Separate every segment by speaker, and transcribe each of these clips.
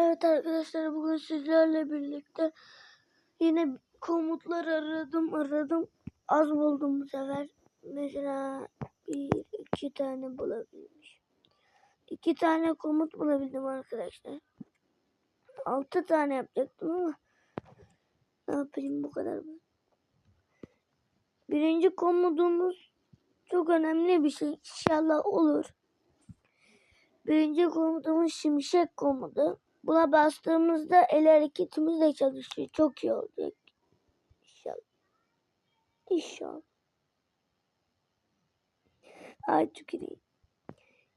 Speaker 1: Evet arkadaşlar bugün sizlerle birlikte yine komutlar aradım aradım az buldum bu sefer. Mesela bir iki tane bulabilmiş. İki tane komut bulabildim arkadaşlar. Altı tane yapacaktım ama ne yapayım bu kadar? Birinci komutumuz çok önemli bir şey. İnşallah olur. Birinci komutumuz şimşek komutu. Buna bastığımızda el hareketimiz de çalışıyor. Çok iyi olacak. İnşallah. İnşallah. Ay tüküreyim.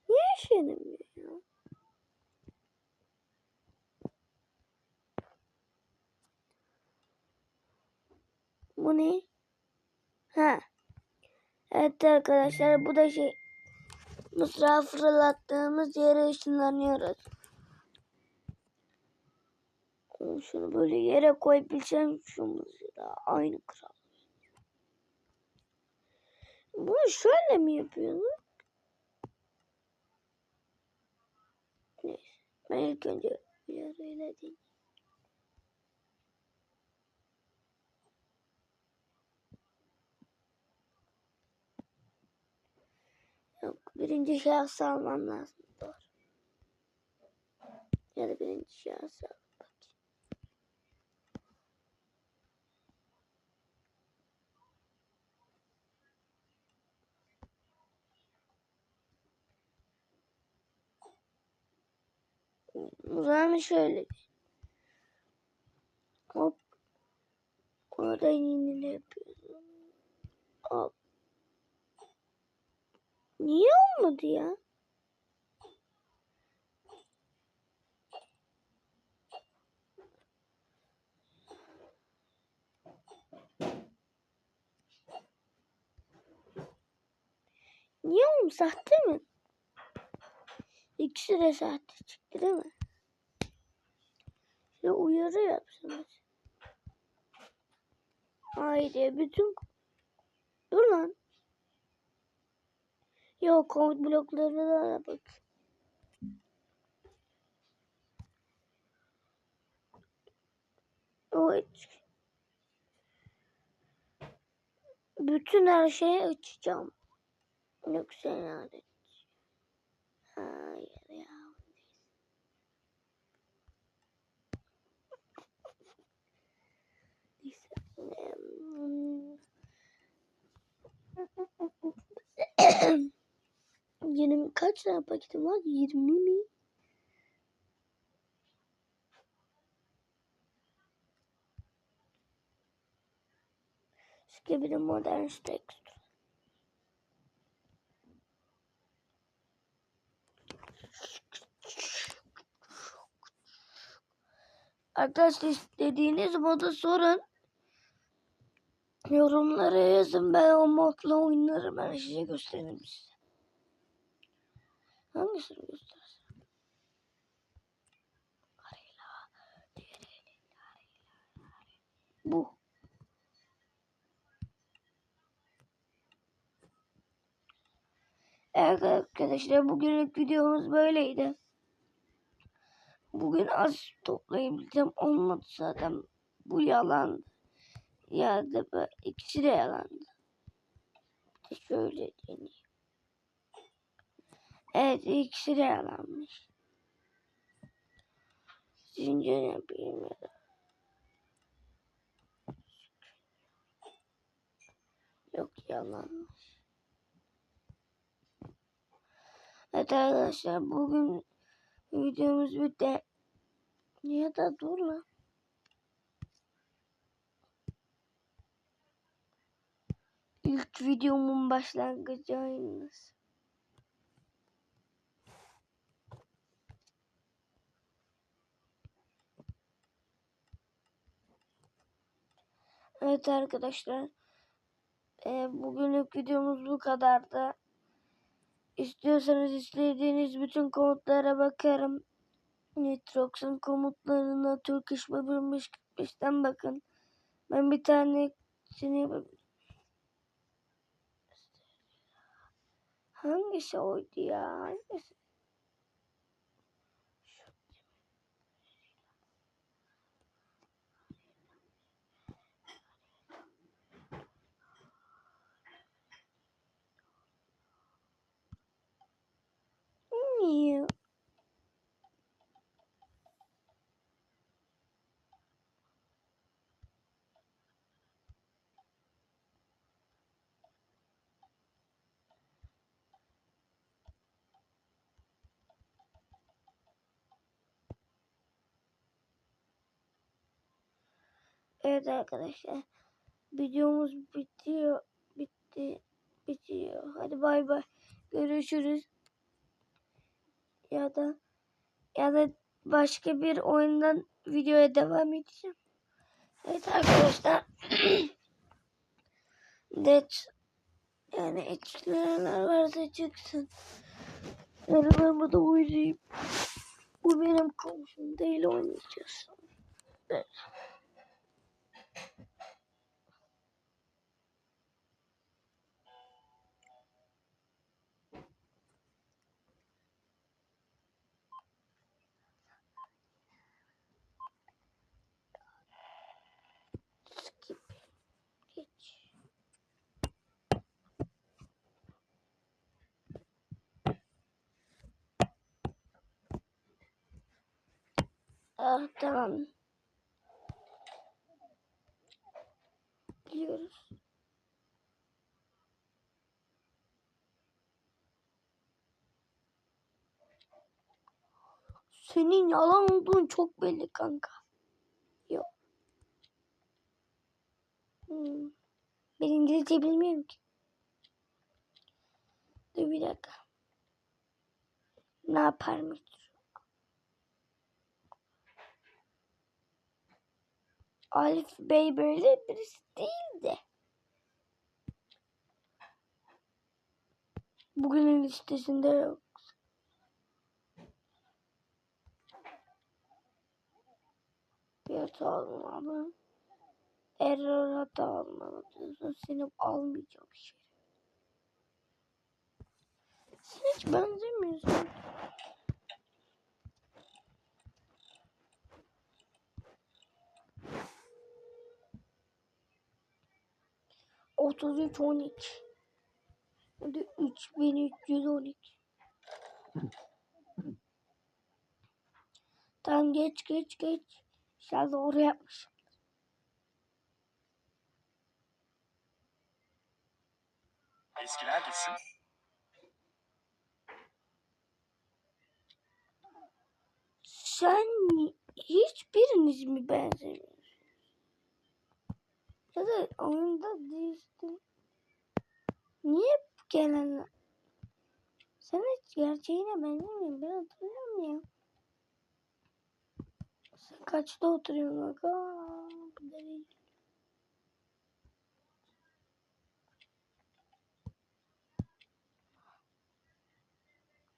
Speaker 1: Niye işlenemiyor ya? Bu ne? Ha. Evet arkadaşlar bu da şey mısrağı fırlattığımız yere ışınlanıyoruz. Şunu böyle yere koyabilsem şu mızrağı aynı kral. Bunu şöyle mi yapıyorsun? Neyse. Ben ilk önce öyle değil. Yok birinci şahsı almam lazım. Doğru. Ya da birinci şahsı Zaman şöyle. Hop. Orada yine ne yapıyorsun? Hop. Niye olmadı ya? Niye oğlum sahte mi? İkisi de sahte çıktı değil mi? Ya uyarı yapsanız. Haydi bütün... Dur lan. Yok komut bloklarına da bak. Evet. Bütün her şeyi açacağım. Yoksa yani. Hayır ya. Neyse. Yirmi kaç tane paketim var? 20 mi? Skibidi Modern Text. Arkadaşlar istediğiniz modu sorun. Yorumlara yazın ben o modla oynarım her şeyi gösteririm size. Hangisini arıyla. Bu. Evet arkadaşlar bugünlük videomuz böyleydi. Bugün az toplayabileceğim olmadı zaten. Bu yalan. Ya da böyle ikisi de yalandı. Bir de şöyle deneyeyim. Evet ikisi de yalanmış. Zincir ya da. Yok yalanmış. Evet arkadaşlar bugün videomuz bitti. Ya da dur lan. İlk videomun başlangıcı aynısı. Evet arkadaşlar. E, bugünlük videomuz bu kadardı. İstiyorsanız istediğiniz bütün komutlara bakarım. Nitrox'un komutlarına Turkish Babırmış 45'ten bakın. Ben bir tane seni. Hangisi oydu ya? Hangisi? Ya. Evet arkadaşlar. Videomuz bitiyor. Bitti. Bitiyor. Hadi bay bay. Görüşürüz. Ya da ya da başka bir oyundan videoya devam edeceğim. Evet arkadaşlar. Det yani etkileyenler varsa çıksın. Yani ben burada oynayayım. Bu benim komşum değil oynayacağız. Evet. Ah tamam. Biliyoruz. Senin yalan olduğun çok belli kanka. Yok. Hmm. Ben İngilizce bilmiyorum ki. Dur bir dakika. Ne yaparım? Alif Bey böyle birisi değildi. Bugünün listesinde yok. Bir hata almalı. Error hata almalı. Seni almayacağım şey. Sen hiç benzemiyorsun. Otuz üç on iki. Hadi üç bin üç yüz on iki. Tamam geç geç geç. İnşallah doğru yapmışım.
Speaker 2: Eskiler gitsin.
Speaker 1: Sen hiçbiriniz mi benzemiyorsunuz? Ya da oyunda değişti. Niye gelen? Sen hiç gerçeğine benzemiyorsun. Ben hatırlıyorum ya. Sen kaçta oturuyorsun bak? Aa, bu değil.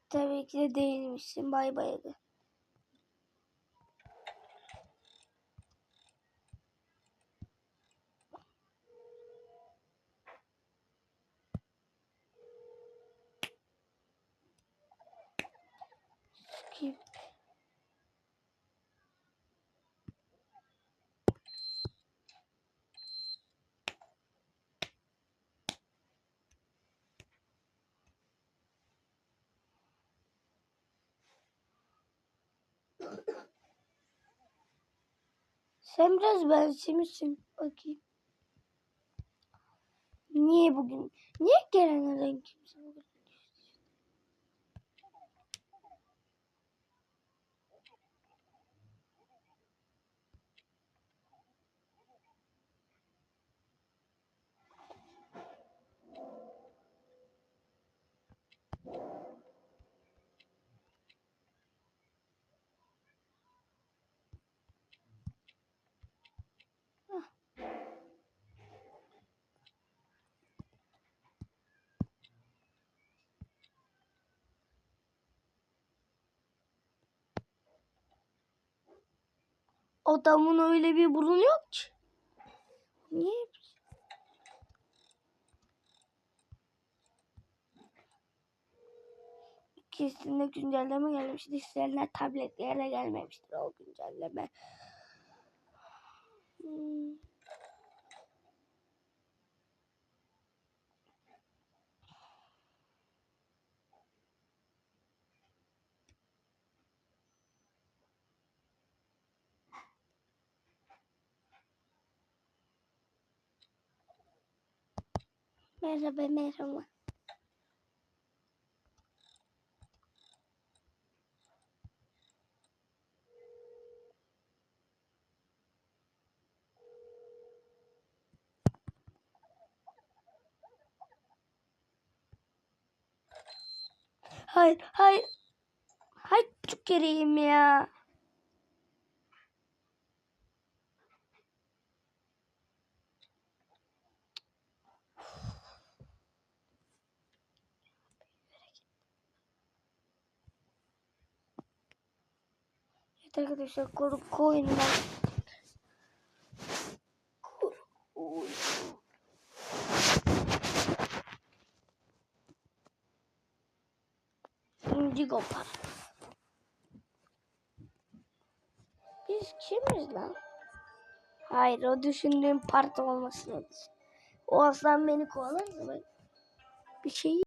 Speaker 1: Tabii ki de değilmişsin. Bay bay Sen biraz benzemişsin. Bakayım. Niye bugün? Niye gelenlerden kimse bugün? Adamın öyle bir burnu yok ki. Niye? Kesinlikle güncelleme gelmiştir. İsteyenler tabletlere gelmemiştir o güncelleme. Hmm. Merhaba merhaba. Hayır, hayır. Hayır çok geriyim ya. Evet arkadaşlar. Korku oyunu. Indigo Park. Biz kimiz lan? Hayır o düşündüğüm parti olmasın. O aslan beni kovalarsa ben bir şey